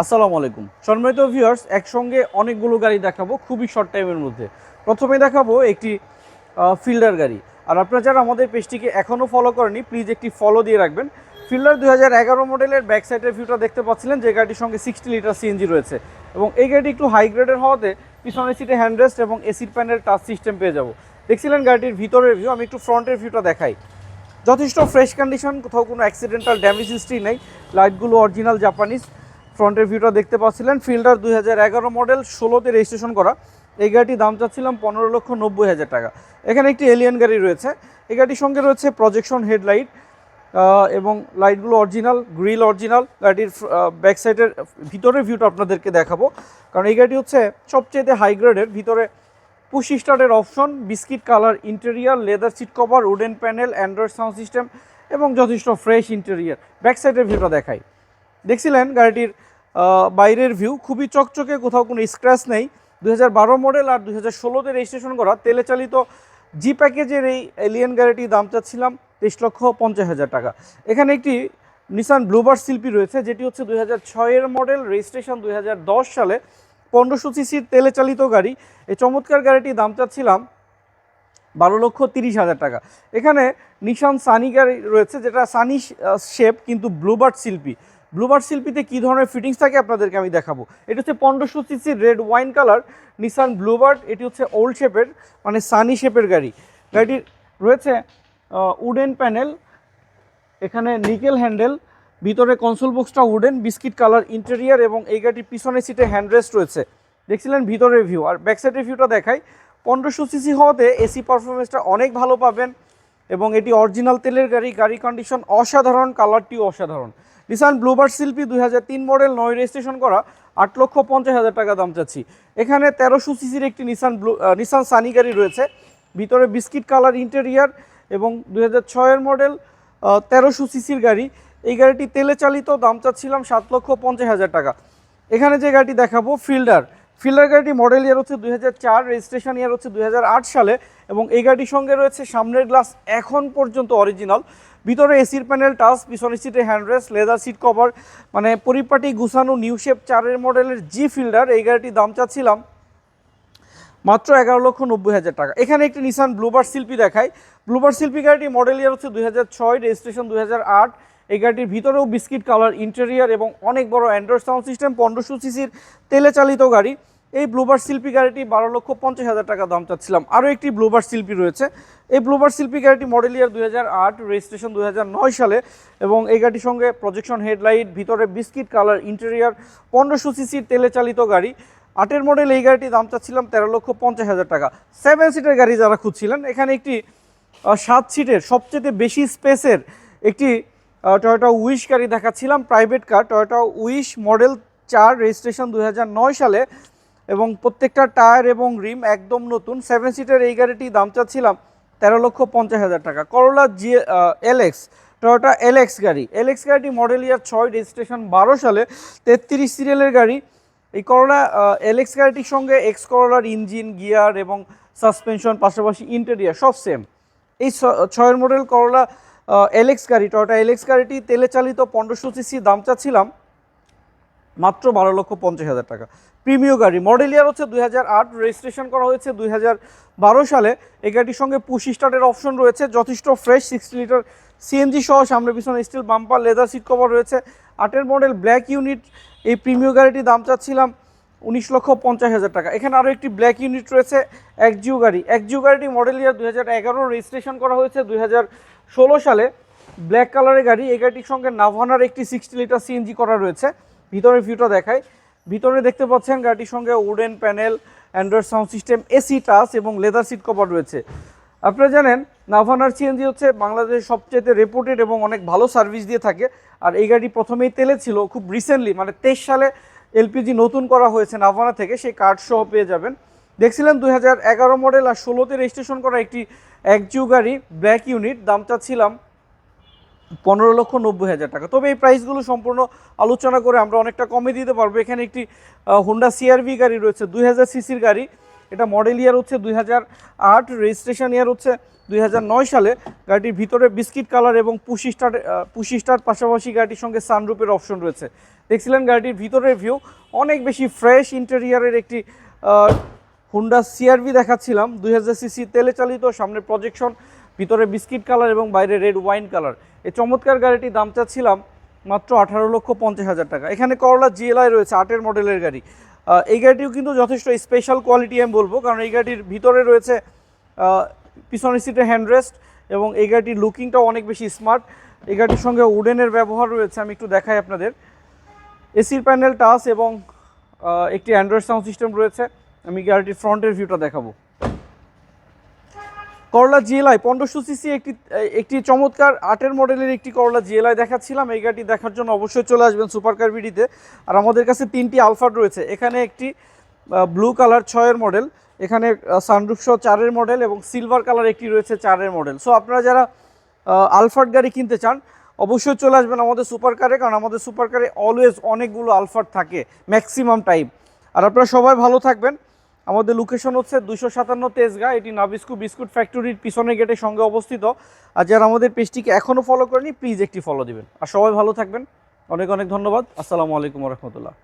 আসসালামু আলাইকুম। সম্মানিত ভিউয়ার্স একসঙ্গে অনেকগুলো গাড়ি দেখাবো খুবই শর্ট টাইমের মধ্যে। প্রথমে দেখাবো একটি ফিল্ডার গাড়ি। আর আপনারা যারা আমাদের পেজটিকে এখনও ফলো করেনি প্লিজ একটি ফলো দিয়ে রাখবেন। ফিল্ডার দুই হাজার এগারো মডেলের ব্যাক সাইডের ভিউটা দেখতে পাচ্ছিলেন, যে গাড়িটির সঙ্গে সিক্সটি লিটার সিএনজি রয়েছে। এবং এই গাড়িটি একটু হাই গ্রেডের হওয়াতে পিছনের সিটে হ্যান্ডরেস্ট এবং এসির প্যানেল টাচ সিস্টেম পেয়ে যাব। দেখছিলেন গাড়িটির ভিতরের ভিউ আমি একটু ফ্রন্টের ভিউটা দেখাই। যথেষ্ট ফ্রেশ কন্ডিশন কোথাও কোনো অ্যাক্সিডেন্টাল ড্যামেজ হিস্ট্রি নেই। লাইটগুলো অরিজিনাল জাপানিজ ফ্রন্টের ভিউটা দেখতে পাচ্ছিলেন। ফিল্ডার দুই হাজার এগারো মডেল, ষোলোতে রেজিস্ট্রেশন করা। এই গাড়িটির দাম চাচ্ছিলাম পনেরো লক্ষ নব্বই হাজার টাকা। এখানে একটি এলিয়ান গাড়ি রয়েছে। এই গাড়ির সঙ্গে রয়েছে প্রজেকশন হেডলাইট এবং লাইটগুলো অরিজিনাল গ্রিল অরিজিনাল গাড়ির ব্যাক সাইডের ভিতরের ভিউটা আপনাদেরকে দেখাবো। কারণ এই গাড়িটি হচ্ছে সবচেয়ে হাই গ্রেডের ভিতরে push স্টার্টের option biscuit colour interior leather seat cover wooden panel android sound system এবং যথেষ্ট ফ্রেশ ইন্টেরিয়ার ব্যাক সাইডের ভিউটা দেখাই। দেখছিলেন গাড়িটির বাইরের ভিউ খুবই চকচকে, কোথাও কোনো স্ক্র্যাচ নেই। দুই হাজার বারো মডেল আর দু হাজার ষোলোতে রেজিস্ট্রেশন করা। তেলে চালিত জি প্যাকেজের এই এলিয়ান গাড়িটির দাম চাচ্ছিলাম তেইশ লক্ষ পঞ্চাশ হাজার টাকা। এখানে একটি নিসান ব্লুবার শিল্পী রয়েছে, যেটি হচ্ছে দুই হাজার ছয়ের মডেল রেজিস্ট্রেশন দুই হাজার দশ সালে। পনেরোশো সিসির তেলে চালিত গাড়ি। এই চমৎকার গাড়িটির দাম চাচ্ছিলাম বারো লক্ষ তিরিশ হাজার টাকা। এখানে নিশান সানি গাড়ি রয়েছে, যেটা সানি শেপ কিন্তু ব্লুবার্ড শিল্পী। ব্লুবার্ড শিল্পীতে কী ধরনের ফিটিংস থাকে আপনাদেরকে আমি দেখাবো। এটা হচ্ছে পনেরোশো সিসির red wine colour Nissan Bluebird এটি হচ্ছে ওল্ড শেপের মানে সানি শেপের গাড়ি। গাড়িটির রয়েছে উডেন প্যানেল এখানে নিকেল হ্যান্ডেল ভিতরে কনসোল বক্সটা উডেন বিস্কিট কালার ইন্টেরিয়ার এবং এই গাড়ির পিছনে সিটে হ্যান্ডরেস্ট রয়েছে। দেখছিলেন ভিতরের ভিউ আর ব্যাক সাইডের ভিউটা দেখাই। পনেরোশো সিসি হওয়াতে এসি পারফরমেন্সটা অনেক ভালো পাবেন। এবং এটি অরিজিনাল তেলের গাড়ি গাড়ি কন্ডিশন অসাধারণ কালারটিও অসাধারণ। নিসান ব্লুবার্ড শিল্পী দুই হাজার তিন মডেল নয় রেজিস্ট্রেশন করা আট লক্ষ পঞ্চাশ হাজার টাকা দাম চাচ্ছি। এখানে তেরোশো সিসির একটি নিসান ব্লু নিসান সানি গাড়ি রয়েছে। ভিতরে বিস্কিট কালার ইন্টেরিয়ার এবং দুই হাজার ছয়ের মডেল তেরোশো সিসির গাড়ি। এই গাড়িটি তেলে চালিত, দাম চাচ্ছিলাম সাত লক্ষ পঞ্চাশ হাজার টাকা। এখানে যে গাড়িটি দেখাবো, ফিল্ডার। ফিল্ডার গাড়িটি মডেল ইয়ার হচ্ছে দুই রেজিস্ট্রেশন ইয়ার হচ্ছে দুই হাজার আট সালে এবং এই গাড়ির সঙ্গে রয়েছে সামনের গ্লাস এখন পর্যন্ত অরিজিনাল। ভিতরে এসির প্যানেল, টাচ, পিছনের সিটে হ্যান্ডরেস্ট, লেদার সিট কভার মানে পরিপাটি গুছানো নিউ শেপ চারের মডেলের জি ফিল্ডার। এই গাড়িটির দাম চাচ্ছিলাম মাত্র এগারো লক্ষ নব্বই হাজার টাকা। এখানে একটি নিসান ব্লুবার শিল্পী দেখায় ব্লুবার শিল্পী গাড়িটি মডেল ইয়ার হচ্ছে দুই হাজার ছয়, রেজিস্ট্রেশন দুই হাজার আট। এই গাড়িটির ভিতরেও বিস্কিট কালার, ইন্টেরিয়ার এবং অনেক বড় অ্যান্ড্রয়েড সাউন্ড সিস্টেম পনেরোশো সিসির তেলে চালিত গাড়ি। এই ব্লুবার শিল্পী গাড়িটি বারো লক্ষ পঞ্চাশ হাজার টাকা দাম চাচ্ছিলাম। আরও একটি ব্লুবার শিল্পী রয়েছে। এই ব্লুবার শিল্পী গাড়িটি মডেল ইয়ার দুই হাজার আট রেজিস্ট্রেশন দুই হাজার নয় সালে এবং এই গাড়ির সঙ্গে প্রজেকশন হেডলাইট ভিতরে বিস্কিট কালার ইন্টেরিয়ার পনেরোশো সিসির তেলে চালিত গাড়ি। আটের মডেল এই গাড়িটি দাম চাচ্ছিলাম তেরো লক্ষ পঞ্চাশ হাজার টাকা। সেভেন সিটের গাড়ি যারা খুঁজছিলেন, এখানে একটি সাত সিটের সবচেয়ে বেশি স্পেসের একটি টয়োটা উইশ গাড়ি দেখাচ্ছিলাম private car Toyota Wish model চার রেজিস্ট্রেশন দুই হাজার নয় সালে। এবং প্রত্যেকটা টায়ার এবং রিম একদম নতুন। সেভেন সিটের এই গাড়িটি দাম চাচ্ছিলাম তেরো লক্ষ পঞ্চাশ হাজার টাকা। Corolla G L X Toyota L X গাড়ি। এলএক্স গাড়িটি মডেল ইয়ার ছয় রেজিস্ট্রেশন বারো সালে। তেত্রিশ সিরিয়ালের গাড়ি। এই করোলা এলএক্স গাড়িটির সঙ্গে এক্স করোলার ইঞ্জিন গিয়ার এবং সাসপেনশন পাশাপাশি ইন্টেরিয়ার সব সেম এই ছয়ের মডেল করোলা এলএক্স গাড়ি টয়োটা এলএক্স গাড়িটি তেলে চালিত পনেরোশো সিসি দাম চাচ্ছিলাম। মাত্র বারো লক্ষ পঞ্চাশ হাজার টাকা। প্রিমিয় গাড়ি মডেল ইয়ার হচ্ছে দুই হাজার আট রেজিস্ট্রেশন করা হয়েছে দুই হাজার বারো সালে। এই গাড়ির সঙ্গে পুশ স্টার্টের অপশন রয়েছে, যথেষ্ট ফ্রেশ সিক্সটি লিটার সিএনজি সহ সামনে পিছনে steel bumper leather seat cover রয়েছে। আটের মডেল ব্ল্যাক ইউনিট এই প্রিমিয় গাড়িটির দাম চাচ্ছিলাম উনিশ লক্ষ পঞ্চাশ হাজার টাকা। এখানে আরও একটি ব্ল্যাক ইউনিট রয়েছে একজিও গাড়ি। একজিও গাড়িটি মডেল ইয়ার দুই হাজার এগারো রেজিস্ট্রেশন করা হয়েছে দুই হাজার ষোলো সালে। ব্ল্যাক কালারের গাড়ি, এই গাড়িটির সঙ্গে নাভানার একটি সিক্সটি লিটার সিএনজি করা রয়েছে। ভিতরের ভিউটা দেখায় ভিতরে দেখতে পাচ্ছেন গাড়িটির সঙ্গে wooden panel android sound system AC touch এবং লেদার সিট কভার রয়েছে। আপনারা জানেন নাভানার সিএনজি হচ্ছে বাংলাদেশের সবচেয়ে রেপুটেড এবং অনেক ভালো সার্ভিস দিয়ে থাকে। আর এই গাড়ি প্রথমেই তেলে ছিল, খুব রিসেন্টলি মানে তেইশ সালে এলপিজি নতুন করা হয়েছে নাভানা থেকে, সেই কার্ড সহ পেয়ে যাবেন। দেখছিলেন দুই হাজার এগারো মডেল আর ষোলোতে রেজিস্ট্রেশন করা একটি একজিও গাড়ি ব্ল্যাক ইউনিট দাম চাচ্ছিলাম পনেরো লক্ষ নব্বই হাজার টাকা। তবে এই প্রাইসগুলো সম্পূর্ণ আলোচনা করে আমরা অনেকটা কমে দিতে পারব। এখানে একটি হোন্ডা সিআরভি গাড়ি রয়েছে, দুই হাজার সিসির গাড়ি। এটা মডেল ইয়ার হচ্ছে দুই হাজার আট রেজিস্ট্রেশন ইয়ার হচ্ছে দুই হাজার নয় সালে। গাড়িটির ভিতরে বিস্কিট কালার এবং পুশি স্টার স্টার পাশাপাশি গাড়িটির সঙ্গে সানরুপের অপশন রয়েছে। দেখছিলেন গাড়িটির ভিতরের ভিউ অনেক বেশি ফ্রেশ ইন্টেরিয়ারের একটি হুন্ডা সিআরভি দেখাচ্ছিলাম। দুই হাজার সিসি তেলে চালিত, সামনে প্রজেকশন ভিতরে বিস্কিট কালার এবং বাইরে রেড ওয়াইন কালার। এই চমৎকার গাড়িটির দাম চাচ্ছিলাম মাত্র আঠারো লক্ষ পঞ্চাশ হাজার টাকা। এখানে করলা জিএলআই রয়েছে, আটের মডেলের গাড়ি। এই গাড়িটিও কিন্তু যথেষ্ট স্পেশাল কোয়ালিটি আমি বলব, কারণ এই গাড়ির ভিতরে রয়েছে পিছনের সিটে হ্যান্ডরেস্ট এবং এই গাড়িটির লুকিংটাও অনেক বেশি স্মার্ট এই গাড়িটির সঙ্গে উডেনের ব্যবহার রয়েছে, আমি একটু দেখাই আপনাদের। এসির প্যানেল টাচ এবং একটি অ্যান্ড্রয়েড সাউন্ড সিস্টেম রয়েছে। আমি গাড়িটির ফ্রন্টের ভিউটা দেখাবো। করলা জিএলআই পনেরোশো সিসি একটি একটি চমৎকার আটের মডেলের একটি করলা জিএলআই দেখাচ্ছিলাম। এই গাড়িটি দেখার জন্য অবশ্যই চলে আসবেন সুপার কার বিডিতে আর আমাদের কাছে তিনটি আলফাট রয়েছে। এখানে একটি ব্লু কালার ছয়ের মডেল এখানে সানরুফ সহ চারের মডেল এবং সিলভার কালার একটি রয়েছে চারের মডেল সো আপনারা যারা আলফাট গাড়ি কিনতে চান, অবশ্যই চলে আসবেন আমাদের সুপার কারে কারণ আমাদের সুপার কারে অলওয়েজ অনেকগুলো আলফাট থাকে ম্যাক্সিমাম টাইম আর আপনারা সবাই ভালো থাকবেন। আমাদের লোকেশন হচ্ছে দুশো সাতান্ন তেজগা, এটি নাবিস্কু বিস্কুট ফ্যাক্টরির পিছনে গেটের সঙ্গে অবস্থিত। আর যারা আমাদের পেজটিকে এখনও ফলো করেনি প্লিজ একটি ফলো দিবেন। আর সবাই ভালো থাকবেন। অনেক অনেক ধন্যবাদ। আসসালামু আলাইকুম রহমতুল্লাহ।